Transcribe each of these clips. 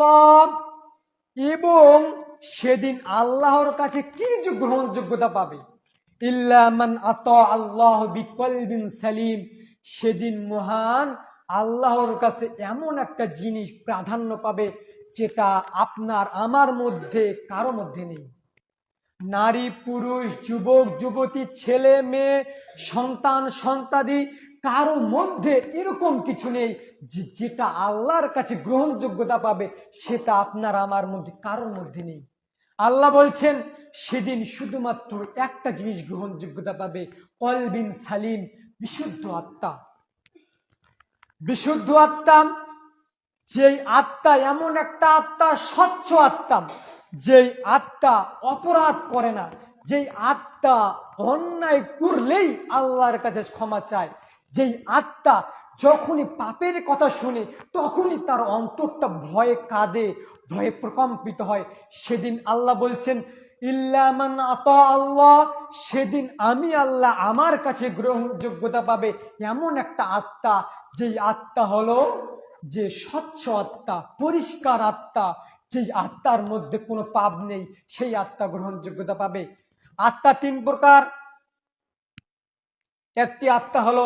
আল্লাহ। এবং সেদিন আল্লাহর কাছে কি গ্রহণযোগ্যতা পাবে? ইল্লামান আত আল্লাহ বিকলবিন সালিম। সেদিন মহান আল্লাহর কাছে এমন একটা জিনিস প্রাধান্য পাবে যেটা আপনার, আমার মধ্যে, কারও মধ্যে নেই। নারী, পুরুষ, যুবক, যুবতী, ছেলে, মেয়ে, সন্তান, সন্তাদি, কারও মধ্যে এরকম কিছু নেই। যেটা আল্লাহর কাছে গ্রহণযোগ্যতা পাবে, সেটা আপনার আমার মধ্যে, কারোর মধ্যে নেই। আল্লাহ বলছেন, সেদিন শুধুমাত্র একটা জিনিস গ্রহণযোগ্যতা পাবে, কলবিন সালিম, বিশুদ্ধ আত্মা। বিশুদ্ধ আত্মা, যেই আত্মা এমন একটা আত্মা, স্বচ্ছ আত্মা, যেই আত্মা অপরাধ করে না, যেই আত্মা অন্যায় করলেই আল্লাহর কাছে ক্ষমা চায়, যেই আত্মা যখনই পাপের কথা শুনে, তখনই তার অন্তরটা ভয়ে কাঁদে, ভয়ে প্রকম্পিত হয়। সেদিন আল্লাহ বলছেন ইল্লামান আল্লাহ সেদিন আমি আল্লাহ আমার কাছে গ্রহণযোগ্যতা পাবে এমন একটা আত্মা, যেই আত্মা হলো, যে স্বচ্ছ আত্মা, পরিষ্কার আত্মা, যেই আত্মার মধ্যে কোনো পাপ নেই, সেই আত্মা গ্রহণযোগ্যতা পাবে। আত্মা তিন প্রকার। একটি আত্মা হলো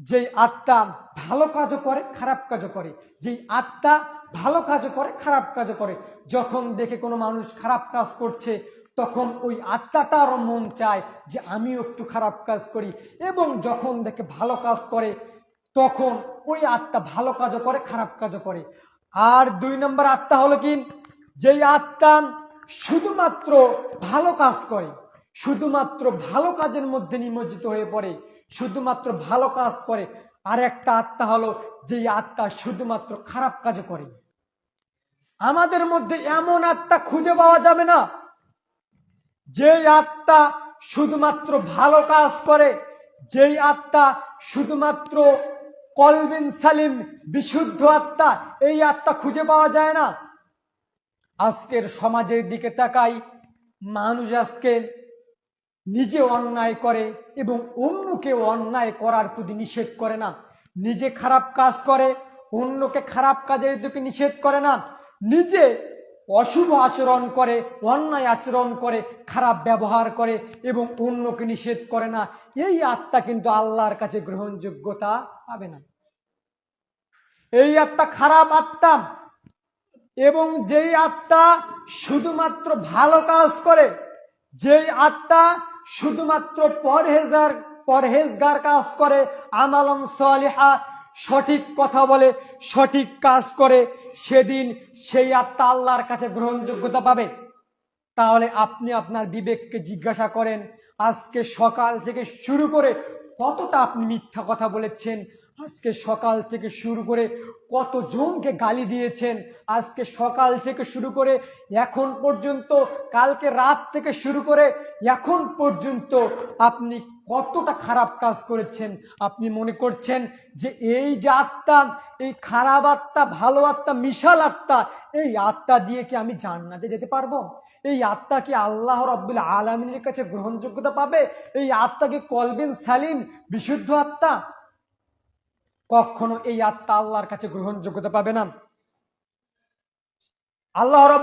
যেই আত্মা ভালো কাজও করে, খারাপ কাজও করে। যেই আত্মা ভালো কাজও করে, খারাপ কাজও করে। যখন দেখে কোনো মানুষ খারাপ কাজ করছে, তখন ওই আত্মাটারও মন চায় যে আমিও একটু খারাপ কাজ করি। এবং যখন দেখে ভালো কাজ করে, তখন ওই আত্মা ভালো কাজও করে, খারাপ কাজও করে। আর দুই নম্বর আত্মা হলো কি? যেই আত্মা শুধুমাত্র ভালো কাজ করে, শুধুমাত্র ভালো কাজের মধ্যে নিমজ্জিত হয়ে পড়ে শুধুমাত্র ভালো কাজ করে। আর একটা আত্মা হলো যেই আত্মা শুধুমাত্র খারাপ কাজ করে। আমাদের মধ্যে এমন আত্মা খুঁজে পাওয়া যাবে না। যেই আত্মা শুধুমাত্র ভালো কাজ করে, যেই আত্মা শুধুমাত্র কলবিন সালিম বিশুদ্ধ আত্মা, এই আত্মা খুঁজে পাওয়া যায় না। আজকের সমাজের দিকে তাকাই, মানুষ আজকে নিজে অন্যায় করে এবং অন্যকে অন্যায় করার প্রতি নিষেধ করে না। নিজে খারাপ কাজ করে, অন্যকে খারাপ কাজের দিকে নিষেধ করে না। নিজে অশুভ আচরণ করে, অন্যায় আচরণ করে, খারাপ ব্যবহার করে এবং অন্যকে নিষেধ করে না। এই আত্মা কিন্তু আল্লাহর কাছে গ্রহণযোগ্যতা পাবে না। এই আত্মা খারাপ আত্মা এবং যেই আত্মা শুধুমাত্র ভালো কাজ করে, যেই আত্মা শুধুমাত্র পরহেজার পরহেজগার কাজ করে, আমালম সালিহা, সঠিক কথা বলে, সঠিক কাজ করে, সেদিন সেই আত্মা আল্লাহর কাছে গ্রহণযোগ্যতা পাবে। তাহলে আপনি আপনার বিবেককে জিজ্ঞাসা করেন, আজকে সকাল থেকে শুরু করে কতটা আপনি মিথ্যা কথা বলেছেন আজকে সকাল থেকে শুরু করে কত জনকে গালি দিয়েছেন? আজকে সকাল থেকে শুরু করে এখন পর্যন্ত, কালকে রাত থেকে শুরু করে এখন পর্যন্ত আপনি কতটা খারাপ কাজ করেছেন? আপনি মনে করছেন যে এই যে আত্মা, এই খারাপ আত্মা, ভালো আত্মা মিশাল আত্মা, এই আত্মা দিয়ে কি আমি জান্নাতে যেতে পারব? এই আত্মা কি আল্লাহ রব্বুল আলমিনের কাছে গ্রহণযোগ্যতা পাবে? এই আত্মা কি কলবিন সালিম, বিশুদ্ধ আত্মা? কখনো এই আত্মা আল্লাহর কাছে গ্রহণযোগ্যতা পাবে না। আল্লাহ রব